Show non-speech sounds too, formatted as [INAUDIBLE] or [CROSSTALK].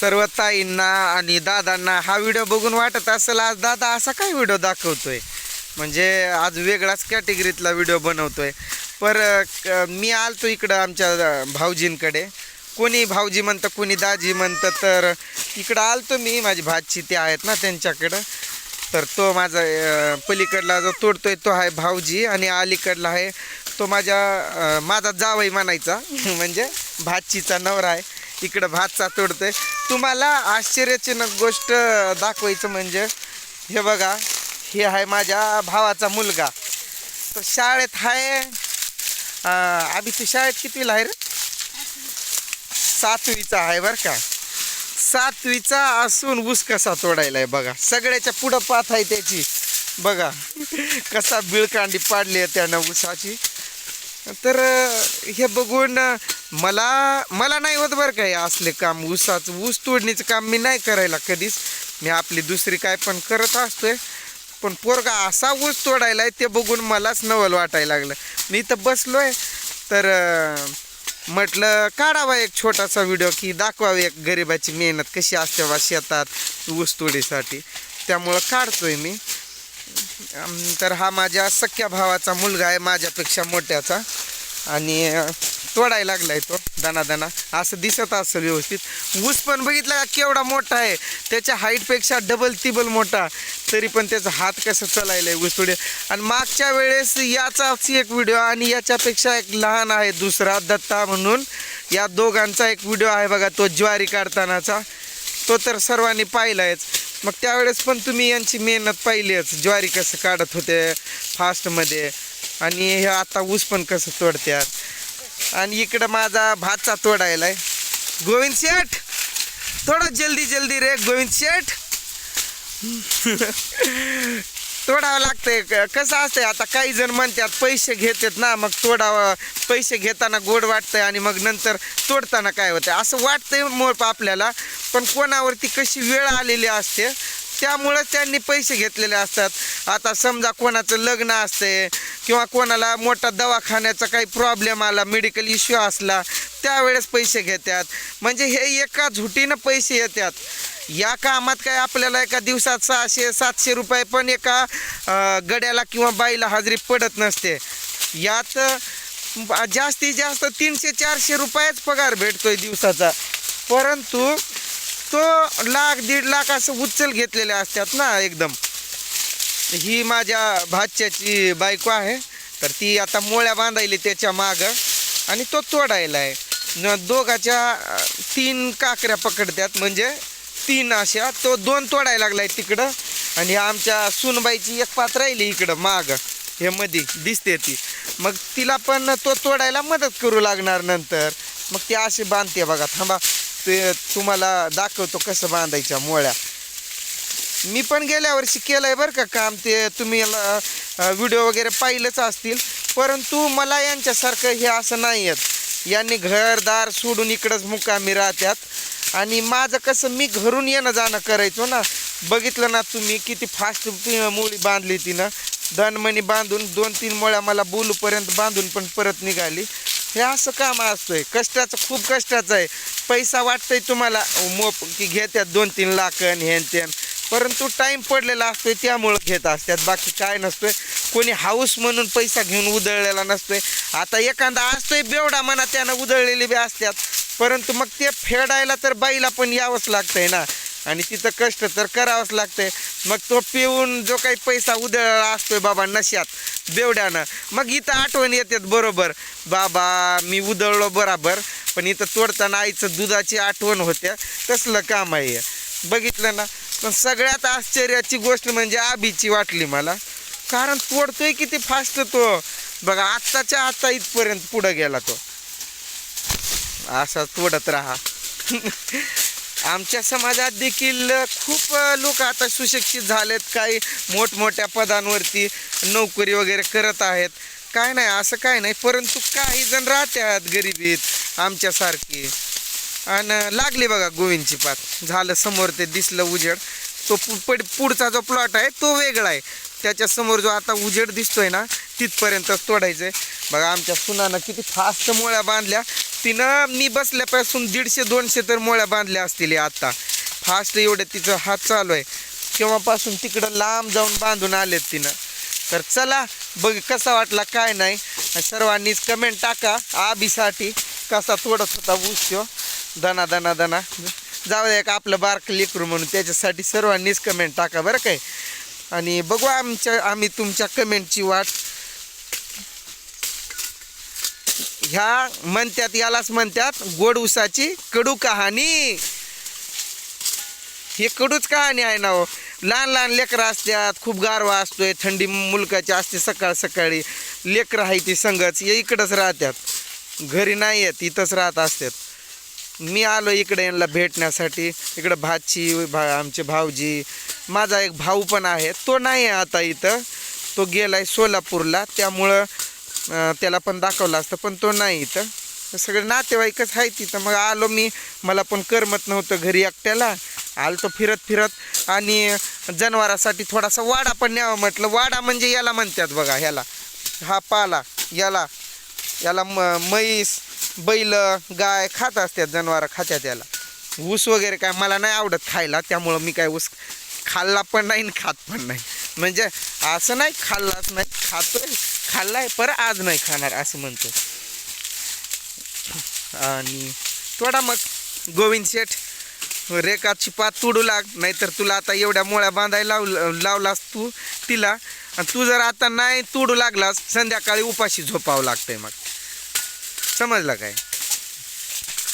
सर्व ताईंना आणि दादांना हा व्हिडिओ बघून वाटत असेल आज दादा असा काय व्हिडिओ दाखवतोय? म्हणजे आज वेगळाच कॅटेगरीतला व्हिडिओ बनवतोय. पर मी आलतो इकडं आमच्या भाऊजींकडे. कोणी भाऊजी म्हणतं कोणी दाजी म्हणतं तर इकडं आलतो मी माझी भाजी ते आहेत ना त्यांच्याकडं. तर तो माझा पलीकडला जो तोडतोय तो आहे भाऊजी आणि अलीकडला आहे तो माझ्या माझा जावई म्हणायचा. [LAUGHS] म्हणजे भाचीचा नवरा आहे. इकडं भातचा तोडतोय. तुम्हाला आश्चर्यजनक गोष्ट दाखवायचं म्हणजे हे बघा हे आहे माझ्या भावाचा मुलगा. तो शाळेत आहे. आम्ही आधी तू शाळेत कितवीला आहे रे? सातवीचा आहे बरं का. सातवीचा असून ऊस कसा तोडायला आहे बघा. सगळ्याच्या पुढं पाथ आहे त्याची. बघा कसा बिळकांडी पाडली आहे त्यानं ऊसाची तर हे बघून मला मला नाही होत बरं काय असले काम. ऊसाचं ऊस तोडणीचं काम मी नाही करायला कधीच. मी आपली दुसरी काय पण करत असतोय. पण पोरगा असा ऊस तोडायला आहे ते बघून मलाच नवल वाटायला लागलं. मी इथं बसलोय. तर म्हटलं काढावा एक छोटासा व्हिडिओ की दाखवावी एक गरिबाची मेहनत कशी असते बा शेतात ऊस तोडीसाठी. त्यामुळं काढतोय मी. तर हा माझ्या सख्या भावाचा मुलगा आहे माझ्यापेक्षा मोठ्याचा. आणि तोडायला लागलाय तो दना दणा असं दिसत असेल व्यवस्थित. ऊस पण बघितला का केवढा मोठा आहे. त्याच्या हाईटपेक्षा डबल तिबल मोठा. तरी पण त्याचा हात कसं चालायला ऊस थोडे आणि मागच्या वेळेस याचाच एक व्हिडिओ आणि याच्यापेक्षा एक लहान आहे दुसरा दत्ता म्हणून. या दोघांचा एक व्हिडिओ आहे बघा तो ज्वारी काढतानाचा. तो तर सर्वांनी पाहिलायच. मग त्यावेळेस पण तुम्ही यांची मेहनत पाहिलीच ज्वारी कसं काढत होते फास्टमध्ये आणि हे आता ऊस पण कसं तोडत्यात. आणि इकडं माझा भातचा तोडायला आहे गोविंद शेठ थोडं जल्दी जल्दी रे गोविंद शेठ. तोडावं लागतंय. क- कसं असतंय आता काही जण म्हणतात पैसे घेतात ना मग तोडावं पैसे घेताना गोड वाटतंय आणि मग नंतर तोडताना काय होतंय. असं वाटतंय मोप आपल्याला पण कोणावरती कशी वेळ आलेली असते त्यामुळं त्यांनी पैसे घेतलेले असतात. आता समजा कोणाचं लग्न असते किंवा कोणाला मोठा दवाखान्याचा काही प्रॉब्लेम आला मेडिकल इश्यू असला त्यावेळेस पैसे घेतात म्हणजे हे एका झुटीनं पैसे येतात या कामात काय आपल्याला एका दिवसात सहाशे सातशे रुपये पण एका गड्याला किंवा बाईला हजेरी पडत नसते. यात जास्तीत जास्त तीनशे चारशे रुपयाच पगार भेटतोय दिवसाचा. परंतु तो लाख दीड लाख असं उचल घेतलेले असतात ना एकदम. ही माझ्या भाच्याची बायको आहे. तर ती आता मोळ्या बांधायली त्याच्या मागं आणि तो तोडायला आहे. न दोघाच्या तीन काकऱ्या पकडतात म्हणजे तीन अशा तो दोन तोडायला लागलाय तिकडं आणि आमच्या सुनबाईची एक पात राहिली इकडं माग. हे मध्ये दिसते ती. मग तिला पण तो तोडायला मदत करू लागणार नंतर. मग ती अशी बांधते बघा. थांबा ते तुम्हाला दाखवतो कसं बांधायच्या मोळ्या. मी पण गेल्या वर्षी केलंय बरं का काम ते तुम्ही व्हिडिओ वगैरे पाहिलंच असतील. परंतु मला यांच्यासारखं हे असं नाही आहेत यांनी घरदार सोडून इकडंच मुकामी राहतात आणि माझं कसं मी घरून येणं जाणं करायचो ना. बघितलं ना तुम्ही किती फास्ट मुळी बांधली तिनं. दणमणी बांधून दोन तीन मुळ्या मला बोलूपर्यंत बांधून पण परत निघाली. हे असं काम असतंय. कष्टाचं खूप कष्टाचं आहे. पैसा वाटतंय तुम्हाला. मोप की घेत्यात दोन तीन लाख आणि हेन त्यान परंतु टाईम पडलेला असतोय त्यामुळं घेत असतात. बाकी काय नसतोय. कोणी हाऊस म्हणून पैसा घेऊन उधळलेला नसतोय. आता एखादा असतोय बेवडा म्हणा त्यानं उधळलेले बी असतात. परंतु मग ते फेडायला तर बाईला पण यावंच लागतंय ना. आणि तिथं कष्ट तर करावंच लागतंय. मग तो पिऊन जो काही पैसा उधळला असतोय बाबा नश्यात बेवड्यानं मग इथं आठवण येतात बरोबर. बाबा मी उधळलो बराबर पण इथं तोडताना आईचं दुधाची आठवण होत्या. तसलं काम आहे. बघितलं ना? पण सगळ्यात आश्चर्याची गोष्ट म्हणजे आबीची वाटली मला. कारण तोडतोय किती फास्ट तो. बघा आत्ताच्या आत्ता इथपर्यंत पुढं गेला तो. असा तोडत राहा. [LAUGHS] आमच्या समाजात देखील खूप लोक आता सुशिक्षित झालेत. काही मोठमोठ्या पदांवरती नोकरी वगैरे करत आहेत. काय नाही असं काय नाही. परंतु काही जण राहतात गरिबीत आमच्यासारखी. आणि लागली बघा गोविंदची पात. झालं समोर ते दिसलं उजेड. तो पु- पड पुढचा जो प्लॉट आहे तो वेगळा आहे. त्याच्यासमोर जो आता उजेड दिसतोय ना तिथपर्यंत तोडायचं आहे बघा आमच्या सुनानं किती फास्ट मोळ्या बांधल्या. तिनं मी बसल्यापासून दीडशे दोनशे तर मोळ्या बांधल्या असतील आत्ता आता. फास्ट एवढे तिचं हात चालू आहे. केव्हापासून तिकडं लांब जाऊन बांधून आलेत तिनं. तर चला बघ कसा वाटला काय नाही. सर्वांनीच कमेंट टाका. आबीसाठी कसा तोडत होता ऊस दना दना दना जाऊ दे एक आपलं बारक लेकरू म्हणून त्याच्यासाठी सर्वांनीच कमेंट टाका बरं काय आणि बघू आमच्या आम्ही तुमच्या कमेंटची वाट. ह्या म्हणत्यात यालाच म्हणतात गोड उसाची कडू कहाणी. हे कडूच कहाणी आहे ना हो. लहान लहान लेकरं असतात खूप गारवा असतोय थंडी मुलकाची असते सकाळ सकाळी. लेकरं आहे ती संगच हे इकडंच राहतात घरी नाही आहेत इथंच राहत असतात मी आलो इकडे यांना भेटण्यासाठी. इकडं भाची भा आमचे भाऊजी. माझा एक भाऊ पण आहे. तो नाही आहे आता इथं. तो गेला आहे सोलापूरला. त्यामुळं त्याला पण दाखवलं असतं पण तो नाही इथं. सगळे नातेवाईकच आहे तिथं. मग आलो मी. मला पण करमत नव्हतं घरी एकट्याला. तो फिरत फिरत. आणि जनावरासाठी थोडासा वाडा पण न्यावा म्हटलं. वाडा म्हणजे याला म्हणतात बघा ह्याला. हा पाला. याला. याला म म्हैस. बैल गाय खात असतात जनावरं खात्यात याला ऊस वगैरे काय मला नाही आवडत खायला त्यामुळं मी काय ऊस खाल्ला पण नाही आणि खात पण नाही. म्हणजे असं नाही खाल्लाच नाही खातोय खाल्लाय पर आज नाही खाणार असं म्हणतो आणि थोडा मग गोविंद शेठ रेखाची पात तुडू लाग नाहीतर तुला आता एवढ्या मुळ्या बांधायला लाव लावलास तू तिला. आणि तू जर आता नाही तुडू लागलास संध्याकाळी उपाशी झोपावं लागतंय मग. समजलं काय?